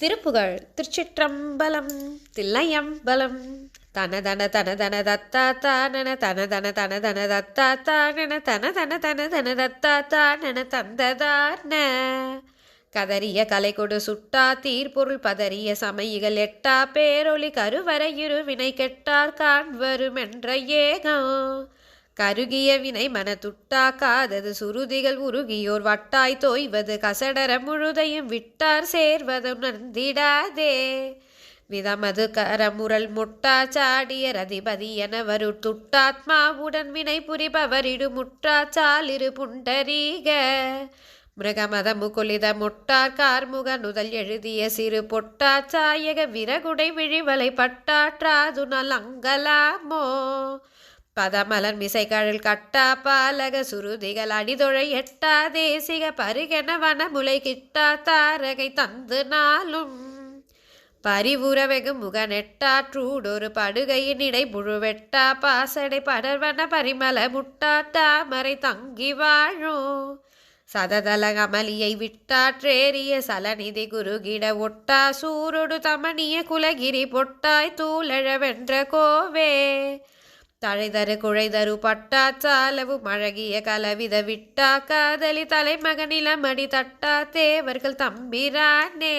திருப்புகழ். திருச்சிற்றம்பலம் தில்லையம்பலம். தன தன தன தன தத்தா தானன தன தன தன தன தத்தா தானன தன தன தன தன தத்தா தானன தந்ததான கதறிய கலை கொடு சுட்டா தீர்ப்பொருள் பதறிய சமையிகள் எட்டா பேரொளி கருவரையிரு வினை கெட்டார் காண்வருமென்ற ஏகம். கருகிய வினை மனதுட்டாக்காதது சுருதிகள் உருகியோர் வட்டாய் தோய்வது கசடர முழுதையும் விட்டார் சேர்வது நந்திடாதே. விதமது கரமுரல் முட்டா சாடிய ரதிபதி எனவரு துட்டாத்மாவுடன் வினை புரிபவரிடு முற்றா சாலிரு புண்டரீக. மிருகமத முகுலித முட்டார் கார்முக நுதல் எழுதிய சிறு பொட்டா சாயக விரகுடை விழிவலை பட்டாற்றாது நலங்கலாமோ பதமலர் மிசைகழல் கட்டா பாலக சுருதிகள் அடிதொழை எட்டா தேசிக பருகென வனமுலை கிட்டா தாரகை தந்து நாளும். பரிவுறவெகு முகநெட்டாற்றூடொரு படுகையின் இடை புழுவெட்டா பாசடை படர்வன பரிமல முட்டா தாமரை தங்கி வாழும் சததல கமலியை விட்டாற்றேறிய சலநிதி குருகிட ஒட்டா சூரொடு தமணிய குலகிரி பொட்டாய் தூளழவென்ற கோவே. தழைதரு குழைதரு பட்டாச்சாலவு மழகிய கலவித விட்டா காதலி தலைமகனில மடி தட்டா தேவர்கள் தம்பிரானே.